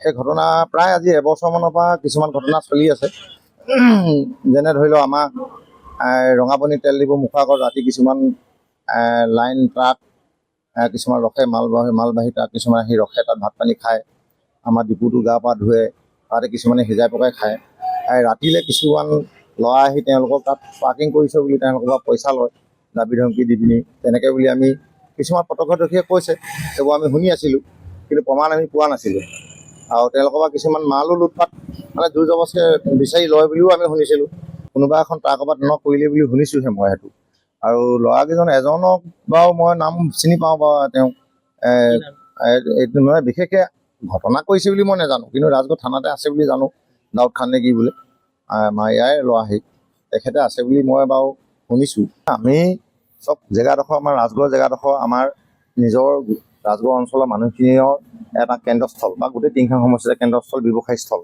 সেই ঘটনা প্ৰায় আজি এবছৰমানৰ পৰা কিছুমান ঘটনা চলি আছে। যেনে ধৰি লওক আমাৰ ৰঙাপনি তেল ডিপু মুখৰ আগত ৰাতি কিছুমান লাইন ট্ৰাক কিছুমান ৰখে মালবাহী মালবাহী ট্ৰাক কিছুমান আহি ৰখে তাত ভাত পানী খায়। আমাৰ ডিপুটো গা পা ধুৱে তাতে কিছুমানে সিজাই পকাই খায়। ৰাতিলৈ কিছুমান ল'ৰা আহি তেওঁলোকক তাত পাৰ্কিং কৰিছে বুলি তেওঁলোকৰ পৰা পইচা লয় দাবী ধমকি দি পিনি। তেনেকৈ বুলি আমি কিছুমান প্ৰত্যক্ষদৰ্শীয়ে কৈছে সেইবোৰ আমি শুনি আছিলোঁ কিন্তু প্ৰমাণ আমি পোৱা নাছিলোঁ। আৰু তেওঁলোকৰ পৰা কিছুমান মালো লুটপাত মানে জোৰ জবৰদস্তি বিচাৰি লয় বুলিও আমি শুনিছিলোঁ। কোনোবা এখন ট্ৰাকৰ পৰা তেনেকুৱা কৰিলে বুলি শুনিছোঁহে মই সেইটো। আৰু ল'ৰাকেইজন এজনক বাৰু মই নাম চিনি পাওঁ বাৰু এইটো নহয় বিশেষকৈ ঘটনা কৰিছে বুলি মই নাজানো কিন্তু ৰাজগড় থানাতে আছে বুলি জানো দাউদ খান নে কি বোলে। আমাৰ ইয়াৰে ল'ৰা সেই তেখেতে আছে বুলি মই বাৰু শুনিছোঁ। আমি চব জেগাডোখৰ আমাৰ ৰাজগড় জেগাডোখৰ আমাৰ নিজৰ ৰাজগড় অঞ্চলৰ মানুহখিনিৰ এটা কেন্দ্ৰস্থল বা গোটেই তিনিখন সমষ্টিৰ কেন্দ্ৰস্থল ব্যৱসায়ী স্থল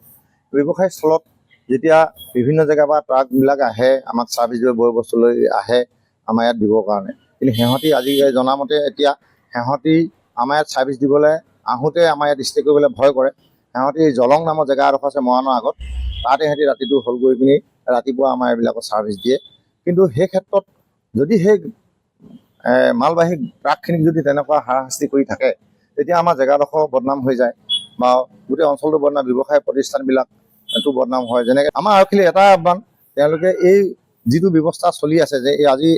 ব্যৱসায়ী স্থলত যেতিয়া বিভিন্ন জেগাৰ পৰা ট্ৰাকবিলাক আহে আমাক ছাৰ্ভিচ দিব বয় বস্তু লৈ আহে আমাৰ ইয়াত দিবৰ কাৰণে। কিন্তু সিহঁতি আজি জনামতে এতিয়া সিহঁতি আমাৰ ইয়াত ছাৰ্ভিচ দিবলৈ আহোঁতে আমাৰ ইয়াত ষ্টে কৰিবলৈ ভয় কৰে। সিহঁতি জলং নামৰ জেগা এডোখৰ আছে মৰাণৰ আগত। তাতে সিহঁতি ৰাতিটো হ'ল গৈ পিনি ৰাতিপুৱা আমাৰ এইবিলাকৰ ছাৰ্ভিচ দিয়ে। কিন্তু সেই ক্ষেত্ৰত যদি সেই মালবাহী ট্ৰাকখিনিক যদি তেনেকুৱা হাৰাশাস্তি কৰি থাকে তেতিয়া আমাৰ জেগাডোখৰ বদনাম হৈ যায় বা গোটেই অঞ্চলটো বদনাম ব্যৱসায় প্ৰতিষ্ঠানবিলাক এইটো বদনাম হয়। যেনেকৈ আমাৰ আৰক্ষীলৈ এটা আহ্বান তেওঁলোকে এই যিটো ব্যৱস্থা চলি আছে যে এই আজি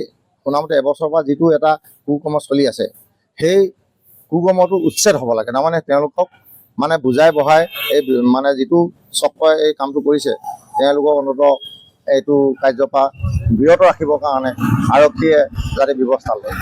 শুনামতে এবছৰৰ পৰা যিটো এটা কুকৰ্ম চলি আছে সেই কুকৰ্মটো উচ্ছেদ হ'ব লাগে। তাৰমানে তেওঁলোকক মানে বুজাই বঢ়াই এই মানে যিটো চক্ৰই এই কামটো কৰিছে তেওঁলোকক অন্ততঃ এইটো কাৰ্যৰ পৰা বিৰত ৰাখিবৰ কাৰণে আৰক্ষীয়ে যাতে ব্যৱস্থা লয়।